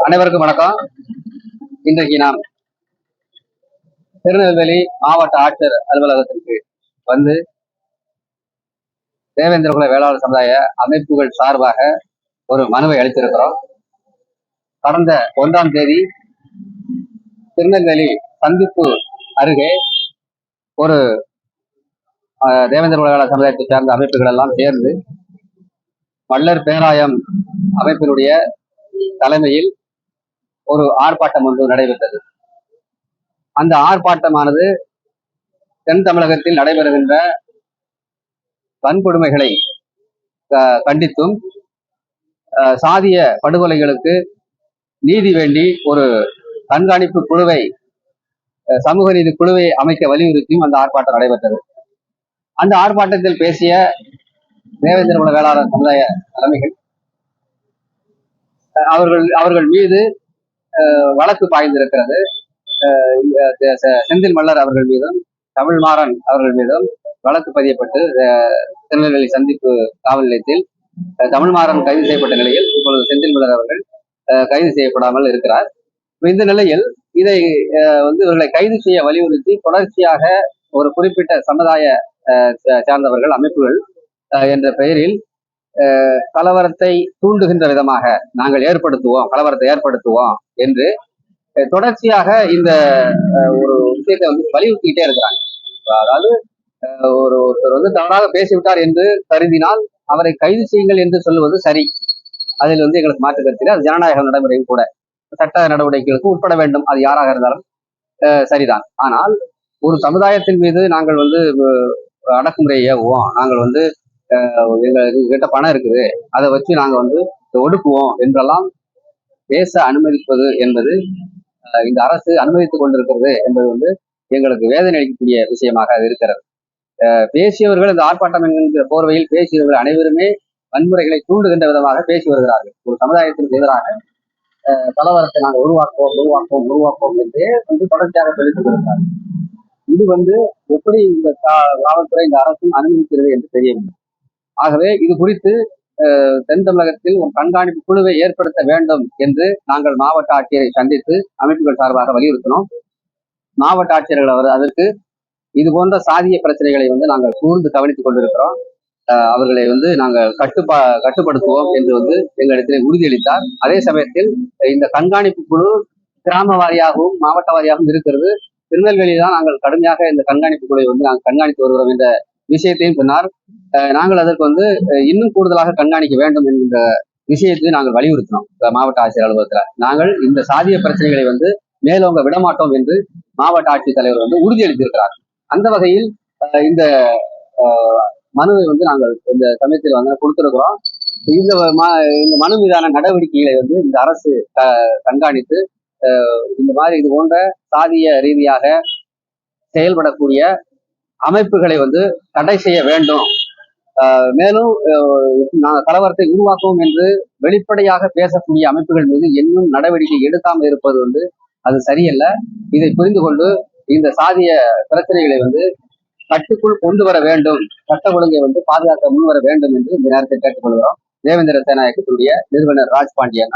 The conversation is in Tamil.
அனைவருக்கும் வணக்கம். இன்றைக்கு நாம் திருநெல்வேலி மாவட்ட ஆட்சியர் அலுவலகத்திற்கு வந்து தேவேந்திரகுல வேளாளர் சமுதாய அமைப்புகள் சார்பாக ஒரு மனுவை அளித்திருக்கிறோம். கடந்த ஒன்றாம் தேதி திருநெல்வேலி சந்திப்பு அருகே ஒரு தேவேந்திர தேவேந்திரகுல வேளாளர் சமுதாயத்தை சேர்ந்த அமைப்புகள் எல்லாம் சேர்ந்து மல்லர் பேராயம் அமைப்பினுடைய தலைமையில் ஒரு ஆர்ப்பாட்டம் ஒன்று நடைபெற்றது. அந்த ஆர்ப்பாட்டமானது தென் தமிழகத்தில் நடைபெறுகின்ற வன்கொடுமைகளை கண்டித்தும் அஹ், சாதிய படுகொலைகளுக்கு நீதி வேண்டி ஒரு கண்காணிப்பு குழுவை அஹ், சமூக நீதி குழுவை அமைக்க வலியுறுத்தியும் அந்த ஆர்ப்பாட்டம் நடைபெற்றது. அந்த ஆர்ப்பாட்டத்தில் பேசிய தேவேந்திர குல வேளாளர் சமுதாய தலைமைகள் அஹ், அவர்கள் அவர்கள் மீது வழக்கு பாய்ந்திருக்கிறது. செந்தில் மல்லர் அவர்கள் மீதும் தமிழ்மாறன் அவர்கள் மீதும் வழக்கு பதியப்பட்டு திருநெல்வேலி சந்திப்பு காவல் நிலையத்தில் தமிழ் தமிழ்மாறன் கைது செய்யப்பட்ட நிலையில் இப்பொழுது செந்தில் மல்லர் அவர்கள் அஹ், கைது செய்யப்படாமல் இருக்கிறார். இந்த நிலையில் இதை வந்து இவர்களை கைது செய்ய வலியுறுத்தி தொடர்ச்சியாக ஒரு குறிப்பிட்ட சமுதாய சார்ந்தவர்கள் அமைப்புகள் அஹ், என்ற பெயரில் கலவரத்தை தூண்டுகின்ற விதமாக நாங்கள் ஏற்படுத்துவோம் கலவரத்தை ஏற்படுத்துவோம் என்று தொடர்ச்சியாக இந்த ஒரு விஷயத்தை வந்து வலியுறுத்திக்கிட்டே இருக்கிறாங்க. அதாவது ஒரு ஒருத்தர் வந்து தவறாக பேசிவிட்டார் என்று கருதினால் அவரை கைது செய்யுங்கள் என்று சொல்லுவது சரி. அதில் வந்து எங்களுக்கு மாற்று கருத்தில் அது ஜனநாயக நடைமுறையும் கூட. சட்ட நடவடிக்கைகளுக்கு உட்பட வேண்டும். அது யாராக இருந்தாலும் சரிதான். ஆனால் ஒரு சமுதாயத்தின் மீது நாங்கள் வந்து அடக்குமுறையை ஏவுவோம் நாங்கள் வந்து எங்களுக்கு கிட்ட பணம் இருக்குது. அதை வச்சு நாங்க வந்து ஒடுக்குவோம் என்றெல்லாம் பேச அனுமதிப்பது என்பது இந்த அரசு அனுமதித்துக் கொண்டிருக்கிறது என்பது வந்து எங்களுக்கு வேதனை அளிக்கக்கூடிய விஷயமாக அது இருக்கிறது. பேசியவர்கள் இந்த ஆர்ப்பாட்டம் என்கின்ற போர்வையில் பேசியவர்கள் அனைவருமே வன்முறைகளை தூண்டுகின்ற விதமாக பேசி வருகிறார்கள். ஒரு சமுதாயத்திற்கு எதிராக கலவரத்தை நாங்கள் உருவாக்குவோம் உருவாக்குவோம் உருவாக்குவோம் என்று வந்து தொடர்ச்சியாக சொல்லிக் கொண்டிருக்கிறார்கள். இது வந்து எப்படி இந்த கா- காவல்துறை இந்த அரசும் அனுமதிக்கிறது என்று தெரியவில்லை. ஆகவே இது குறித்து தென் தமிழகத்தில் ஒரு கண்காணிப்பு குழுவை ஏற்படுத்த வேண்டும் என்று நாங்கள் மாவட்ட ஆட்சியரை சந்தித்து அமைப்புகள் சார்பாக வலியுறுத்தினோம். மாவட்ட ஆட்சியர்கள் அவர் அதற்கு இது போன்ற சாதிய பிரச்சனைகளை வந்து நாங்கள் கூர்ந்து கவனித்துக் கொண்டிருக்கிறோம். அவர்களை வந்து நாங்கள் கட்டுப்பா கட்டுப்படுத்துவோம் என்று வந்து எங்களிடத்தில் உறுதியளித்தார். அதே சமயத்தில் இந்த கண்காணிப்பு குழு கிராம வாரியாகவும் மாவட்ட வாரியாகவும் இருக்கிறது. திருநெல்வேலியில் தான் நாங்கள் கடுமையாக இந்த கண்காணிப்பு குழுவை வந்து நாங்கள் கண்காணித்து வருகிறோம் என்ற விஷயத்தையும் சொன்னார். நாங்கள் அதற்கு வந்து இன்னும் கூடுதலாக கண்காணிக்க வேண்டும் என்கின்ற விஷயத்தை நாங்கள் வலியுறுத்தினோம் மாவட்ட ஆட்சியர் அலுவலகத்தில். நாங்கள் இந்த சாதிய பிரச்சனைகளை வந்து மேலோங்க விடமாட்டோம் என்று மாவட்ட ஆட்சித்தலைவர் வந்து உறுதியளித்திருக்கிறார் அந்த வகையில் இந்த மனுவை வந்து நாங்கள் இந்த சமயத்தில் வந்து கொடுத்திருக்கிறோம். இந்த இந்த மனு மீதான நடவடிக்கைகளை வந்து இந்த அரசு க- கண்காணித்து இந்த மாதிரி இது போன்ற சாதிய ரீதியாக செயல்படக்கூடிய அமைப்புகளை வந்து தடை செய்ய வேண்டும். மேலும் கலவரத்தை உருவாக்குவோம் என்று வெளிப்படையாக பேசக்கூடிய அமைப்புகள் மீது இன்னும் நடவடிக்கை எடுக்காமல் இருப்பது வந்து அது சரியல்ல. இதை புரிந்து கொண்டு இந்த சாதிய பிரச்சனைகளை வந்து கட்டுக்குள் கொண்டு வர வேண்டும். சட்ட ஒழுங்கை வந்து பாதுகாக்க முன்வர வேண்டும் என்று இந்த நேரத்தில் கேட்டுக்கொள்கிறோம். தேவேந்திர சேனாயகத்துடைய நிறுவனர் ராஜ் பாண்டியன்